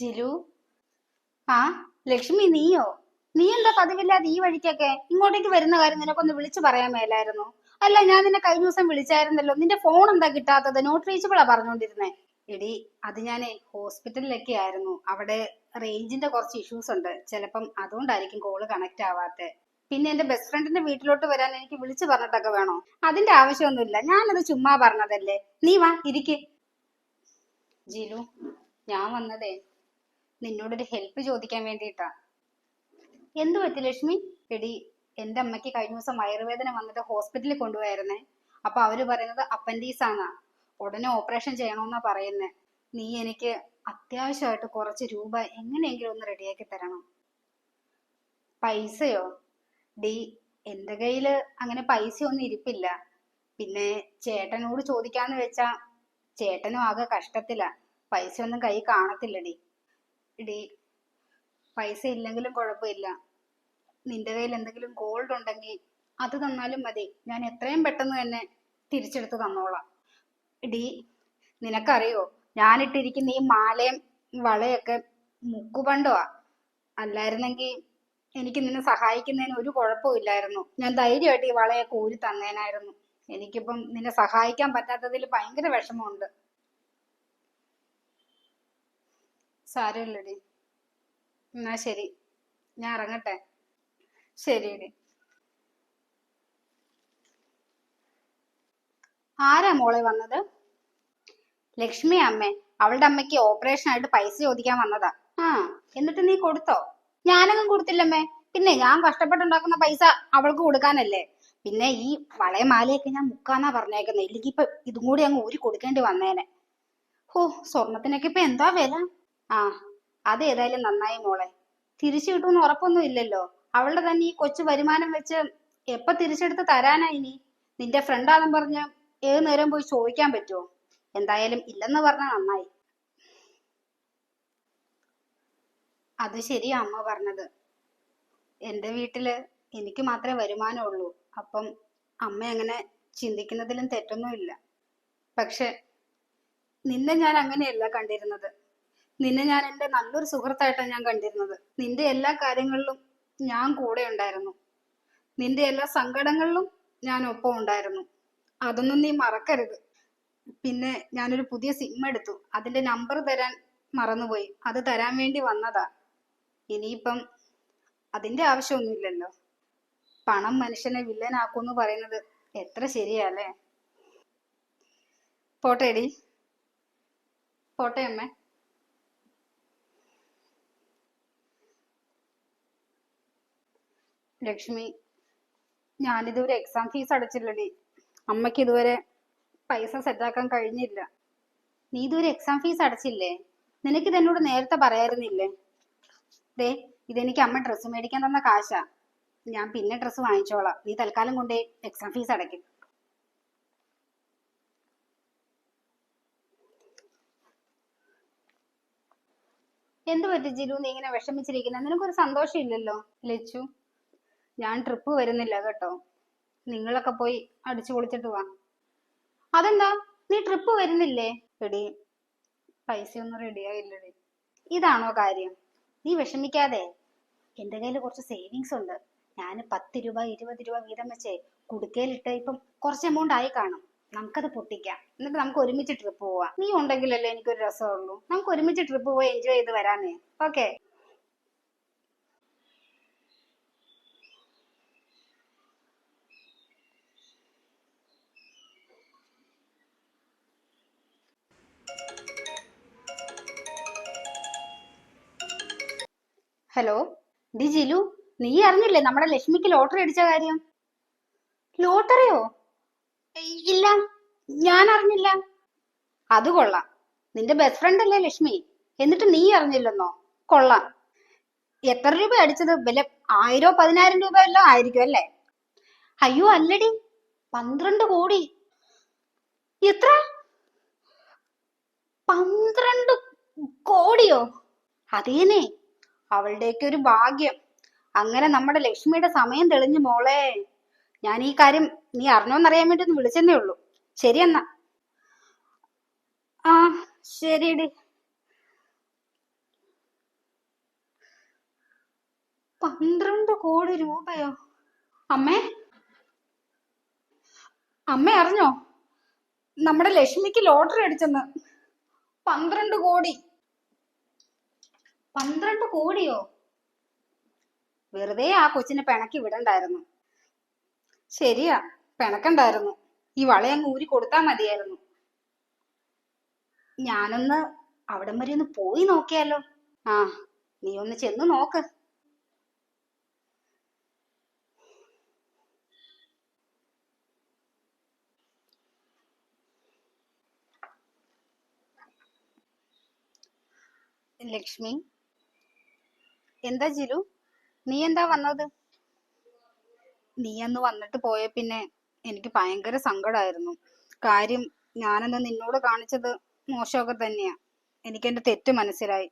ജിലു ആ ലക്ഷ്മി നീയോ? നീ എന്താ പതിവില്ലാതെ ഈ വഴിക്കൊക്കെ ഇങ്ങോട്ടേക്ക് വരുന്ന കാര്യം നിനക്കൊന്ന് വിളിച്ചു പറയാൻ മേലായിരുന്നു? അല്ല ഞാൻ നിന്നെ കഴിഞ്ഞ ദിവസം വിളിച്ചായിരുന്നല്ലോ. നിന്റെ ഫോൺ എന്താ കിട്ടാത്തത്? നോട്ട് റീച്ചബിളാ പറഞ്ഞോണ്ടിരുന്നേ. എടി അത് ഞാൻ ഹോസ്പിറ്റലിലൊക്കെ ആയിരുന്നു. അവിടെ റേഞ്ചിന്റെ കുറച്ച് ഇഷ്യൂസ് ഉണ്ട്. ചിലപ്പം അതുകൊണ്ടായിരിക്കും കോൾ കണക്ട് ആവാത്തെ. പിന്നെ എന്റെ ബെസ്റ്റ് ഫ്രണ്ടിന്റെ വീട്ടിലോട്ട് വരാൻ എനിക്ക് വിളിച്ചു പറഞ്ഞിട്ടൊക്കെ വേണോ? അതിന്റെ ആവശ്യമൊന്നുമില്ല. ഞാനത് ചുമ്മാ പറഞ്ഞതല്ലേ. നീ വാ ഇരിക്ക്. ജിലു ഞാൻ വന്നതേ. നിന്നോടൊരു ഹെൽപ്പ് ചോദിക്കാൻ വേണ്ടിയിട്ടാ. എന്തു പറ്റി ലക്ഷ്മി? എടി എന്റെ അമ്മയ്ക്ക് കഴിഞ്ഞ ദിവസം വയറുവേദന വന്നിട്ട് ഹോസ്പിറ്റലിൽ കൊണ്ടുപോയായിരുന്നേ. അപ്പൊ അവർ പറയുന്നത് അപ്പൻഡീസ് ആന്നാ. ഉടനെ ഓപ്പറേഷൻ ചെയ്യണമെന്നാ പറയുന്നേ. നീ എനിക്ക് അത്യാവശ്യമായിട്ട് കുറച്ച് രൂപ എങ്ങനെയെങ്കിലും ഒന്ന് റെഡിയാക്കി തരണം. പൈസയോ? ഡി എന്റെ കയ്യിൽ അങ്ങനെ പൈസ ഒന്നും ഇരിപ്പില്ല. പിന്നെ ചേട്ടനോട് ചോദിക്കാന്ന് വെച്ചാ ചേട്ടനും ആകെ കഷ്ടത്തിലാ. പൈസ ഒന്നും കൈ കാണത്തില്ലടി ഡി പൈസ ഇല്ലെങ്കിലും കുഴപ്പമില്ല. നിന്റെ കയ്യിൽ എന്തെങ്കിലും ഗോൾഡ് ഉണ്ടെങ്കിൽ അത് തന്നാലും മതി. ഞാൻ എത്രയും പെട്ടെന്ന് തന്നെ തിരിച്ചെടുത്ത് തന്നോളാം. എടി നിനക്കറിയോ? ഞാനിട്ടിരിക്കുന്ന ഈ മാലയും വളയൊക്കെ മുക്കുപണ്ടുവാ. അല്ലായിരുന്നെങ്കിൽ എനിക്ക് നിന്നെ സഹായിക്കുന്നതിന് ഒരു കുഴപ്പമില്ലായിരുന്നു ഞാൻ ധൈര്യമായിട്ട് ഈ വളയൊക്കെ ഊരി തന്നേനായിരുന്നു. എനിക്കിപ്പം നിന്നെ സഹായിക്കാൻ പറ്റാത്തതിൽ ഭയങ്കര വിഷമമുണ്ട്. സാരമില്ലടി. എന്നാ ശരി. ഞാൻ ഇറങ്ങട്ടെ. ശരിയടി. ആരാ മോളെ വന്നത്? ലക്ഷ്മി അമ്മേ അവളുടെ അമ്മയ്ക്ക് ഓപ്പറേഷൻ ആയിട്ട് പൈസ ചോദിക്കാൻ വന്നതാ. ആ എന്നിട്ട് നീ കൊടുത്തോ? ഞാനൊന്നും കൊടുത്തില്ലമ്മേ. പിന്നെ ഞാൻ കഷ്ടപ്പെട്ടുണ്ടാക്കുന്ന പൈസ അവൾക്ക് കൊടുക്കാനല്ലേ. പിന്നെ ഈ വളയമാലയൊക്കെ ഞാൻ മുക്കാന്നാ പറഞ്ഞേക്കുന്നത് ഇല്ലെങ്കിൽ ഇപ്പൊ ഇതും കൂടി അങ്ങ് ഊരി കൊടുക്കേണ്ടി വന്നേനെ. ഹോ സ്വർണത്തിനൊക്കെ ഇപ്പൊ എന്താ വില? ആ അത് ഏതായാലും നന്നായി മോളെ. തിരിച്ചു കിട്ടുമെന്ന് ഉറപ്പൊന്നും ഇല്ലല്ലോ. അവളുടെ തന്നെ ഈ കൊച്ചു വരുമാനം വെച്ച് എപ്പൊ തിരിച്ചെടുത്ത് തരാനാ ഇനി? നിന്റെ ഫ്രണ്ടാണെന്ന് പറഞ്ഞ് ഏത് നേരം പോയി ചോദിക്കാൻ പറ്റുമോ എന്തായാലും ഇല്ലെന്ന് പറഞ്ഞ നന്നായി. അത് ശരിയാ അമ്മ പറഞ്ഞത്. എന്റെ വീട്ടിൽ എനിക്ക് മാത്രമേ വരുമാനമുള്ളൂ. അപ്പം അമ്മ അങ്ങനെ ചിന്തിക്കുന്നതിലും തെറ്റൊന്നുമില്ല. പക്ഷെ നിന്നെ ഞാൻ അങ്ങനെയല്ല കണ്ടിരുന്നത്. നിന്നെ ഞാൻ എന്റെ നല്ലൊരു സുഹൃത്തായിട്ടാണ് ഞാൻ കണ്ടിരുന്നത്. നിന്റെ എല്ലാ കാര്യങ്ങളിലും ഞാൻ കൂടെ ഉണ്ടായിരുന്നു. നിന്റെ എല്ലാ സങ്കടങ്ങളിലും ഞാൻ ഒപ്പം ഉണ്ടായിരുന്നു. അതൊന്നും നീ മറക്കരുത്. പിന്നെ ഞാനൊരു പുതിയ സിം എടുത്തു. അതിന്റെ നമ്പർ തരാൻ മറന്നുപോയി. അത് തരാൻ വേണ്ടി വന്നതാ. ഇനിയിപ്പം അതിന്റെ ആവശ്യമൊന്നുമില്ലല്ലോ. പണം മനുഷ്യനെ വില്ലനാക്കൂന്ന് പറയുന്നത് എത്ര ശരിയല്ലേ? പോട്ടേടി. പോട്ടെ അമ്മേ. ലക്ഷ്മി ഞാനിതുവരെ എക്സാം ഫീസ് അടച്ചില്ലടി. അമ്മയ്ക്ക് ഇതുവരെ പൈസ സെറ്റാക്കാൻ കഴിഞ്ഞില്ല. നീ ഇതുവരെ എക്സാം ഫീസ് അടച്ചില്ലേ? നിനക്കിത് എന്നോട് നേരത്തെ പറയായിരുന്നില്ലേ? ദേ ഇതെനിക്ക് അമ്മ ഡ്രസ്സ് മേടിക്കാൻ തന്ന കാശാ. ഞാൻ പിന്നെ ഡ്രസ്സ് വാങ്ങിച്ചോളാം. നീ തൽക്കാലം കൊണ്ടേ എക്സാം ഫീസ് അടയ്ക്കും. എന്ത് പറ്റി ജിലു? നീ ഇങ്ങനെ വിഷമിച്ചിരിക്കുന്ന? നിനക്കൊരു സന്തോഷം ഇല്ലല്ലോ ലച്ചു ഞാൻ ട്രിപ്പ് വരുന്നില്ല കേട്ടോ. നിങ്ങളൊക്കെ പോയി അടിച്ചു പൊളിച്ചിട്ട് വാ. അതെന്താ? നീ ട്രിപ്പ് വരുന്നില്ലേ? എടി പൈസയൊന്നും റെഡിയായില്ലടി ഇതാണോ കാര്യം? നീ വിഷമിക്കാതെ. എന്റെ കയ്യിൽ കുറച്ച് സേവിങ്സ് ഉണ്ട്. ഞാൻ പത്ത് രൂപ ഇരുപത് രൂപ വീതം വെച്ചേ കുടുക്കയിലിട്ട് ഇപ്പം കുറച്ച് എമൗണ്ട് ആയി കാണും. നമുക്കത് പൊട്ടിക്കാം. എന്നിട്ട് നമുക്ക് ഒരുമിച്ച് ട്രിപ്പ് പോവാം. നീ ഉണ്ടെങ്കിലല്ലേ എനിക്കൊരു രസമുള്ളൂ. നമുക്ക് ഒരുമിച്ച് ട്രിപ്പ് പോയി എൻജോയ് ചെയ്ത് വരാനേ ഓക്കെ ഹലോ? ഡി ജിലു നീ അറിഞ്ഞില്ലേ നമ്മുടെ ലക്ഷ്മിക്ക് ലോട്ടറി അടിച്ച കാര്യം? ലോട്ടറിയോ? ഇല്ല ഞാൻ അറിഞ്ഞില്ല. അത് കൊള്ളാം. നിന്റെ ബെസ്റ്റ് ഫ്രണ്ട് അല്ലേ ലക്ഷ്മി? എന്നിട്ട് നീ അറിഞ്ഞില്ലെന്നോ? കൊള്ളാം. എത്ര രൂപ അടിച്ചത്? വില ആയിരോ പതിനായിരം രൂപ എല്ലാം ആയിരിക്കും അല്ലേ? അയ്യോ അല്ലടി. പന്ത്രണ്ട് കോടി. എത്ര? പന്ത്രണ്ട് കോടിയോ? അതേനെ അവളുടെയൊക്കെ ഒരു ഭാഗ്യം. അങ്ങനെ നമ്മുടെ ലക്ഷ്മിയുടെ സമയം തെളിഞ്ഞു മോളെ. ഞാൻ ഈ കാര്യം നീ അറിഞ്ഞോന്നറിയാൻ വേണ്ടി ഒന്ന് വിളിച്ചെന്നേ ഉള്ളൂ. ശരി എന്നാ. ആ ശരിയടി. പന്ത്രണ്ട് കോടി രൂപയോ? അമ്മേ? അമ്മ അറിഞ്ഞോ? നമ്മുടെ ലക്ഷ്മിക്ക് ലോട്ടറി അടിച്ചെന്ന്. പന്ത്രണ്ട് കോടി. പന്ത്രണ്ട് കോടിയോ? വെറുതെ ആ കൊച്ചിനെ പിണക്കി വിടണ്ടായിരുന്നു. ശരിയാ പിണക്കണ്ടായിരുന്നു. ഈ വളയങ്ങ് ഊരി കൊടുത്താ മതിയായിരുന്നു. ഞാനൊന്ന് അവിടം വരെ ഒന്ന് പോയി നോക്കിയാലോ. ആ നീ ഒന്ന് ചെന്ന് നോക്ക്. ലക്ഷ്മി എന്താ ജിലു? നീ എന്താ വന്നത്? നീ അന്ന് വന്നിട്ട് പോയ പിന്നെ എനിക്ക് ഭയങ്കര സങ്കടമായിരുന്നു കാര്യം ഞാനന്ന് നിന്നോട് കാണിച്ചത് മോശമൊക്കെ തന്നെയാ. എനിക്ക് എന്റെ തെറ്റ് മനസ്സിലായി.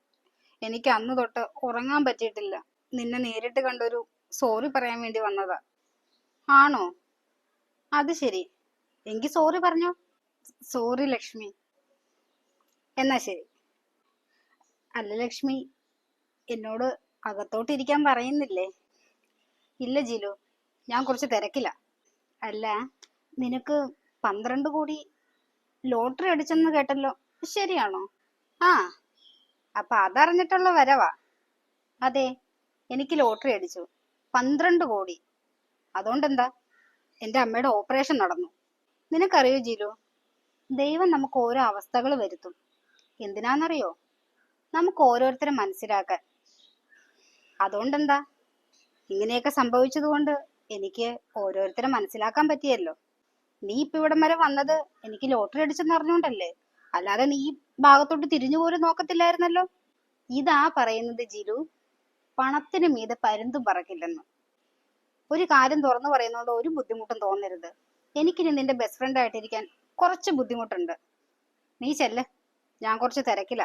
എനിക്ക് അന്ന് തൊട്ട് ഉറങ്ങാൻ പറ്റിയിട്ടില്ല. നിന്നെ നേരിട്ട് കണ്ടൊരു സോറി പറയാൻ വേണ്ടി വന്നതാ. ആണോ? അത് ശരി. എങ്കി സോറി പറഞ്ഞോ? സോറി ലക്ഷ്മി. എന്നാ ശരി. അല്ല ലക്ഷ്മി എന്നോട് അകത്തോട്ടിരിക്കാൻ പറയുന്നില്ലേ? ഇല്ല ജിലു. ഞാൻ കുറച്ച് തിരക്കില്ല അല്ല നിനക്ക് പന്ത്രണ്ട് കോടി ലോട്ടറി അടിച്ചെന്ന് കേട്ടല്ലോ. ശരിയാണോ? ആ അപ്പൊ അതറിഞ്ഞിട്ടുള്ള വരവാ. അതെ എനിക്ക് ലോട്ടറി അടിച്ചു. പന്ത്രണ്ട് കോടി. അതുകൊണ്ടെന്താ? എന്റെ അമ്മയുടെ ഓപ്പറേഷൻ നടന്നു. നിനക്കറിയോ ജിലു? ദൈവം നമുക്ക് ഓരോ അവസ്ഥകൾ വരുത്തും. എന്തിനാന്നറിയോ? നമുക്ക് ഓരോരുത്തരെ മനസ്സിലാക്കാൻ. അതുകൊണ്ടെന്താ? ഇങ്ങനെയൊക്കെ സംഭവിച്ചതുകൊണ്ട് എനിക്ക് ഓരോരുത്തരെ മനസ്സിലാക്കാൻ പറ്റിയല്ലോ. നീ ഇപ്പൊ ഇവിടം വരെ വന്നത് എനിക്ക് ലോട്ടറി അടിച്ചെന്ന് അറിഞ്ഞോണ്ടല്ലേ? അല്ലാതെ നീ ഭാഗത്തോട്ട് തിരിഞ്ഞു പോലും നോക്കത്തില്ലായിരുന്നല്ലോ? ഇതാ പറയുന്നത് ജിലു. പണത്തിന് മീതെ പരുന്തും പറക്കില്ലെന്ന്. ഒരു കാര്യം തുറന്നു പറയുന്നതുകൊണ്ട് ഒരു ബുദ്ധിമുട്ടും തോന്നരുത്. എനിക്കിനി നിന്റെ ബെസ്റ്റ് ഫ്രണ്ട് ആയിട്ടിരിക്കാൻ കുറച്ച് ബുദ്ധിമുട്ടുണ്ട്. നീ ചെല്ല്. ഞാൻ കുറച്ച് തിരക്കില്ല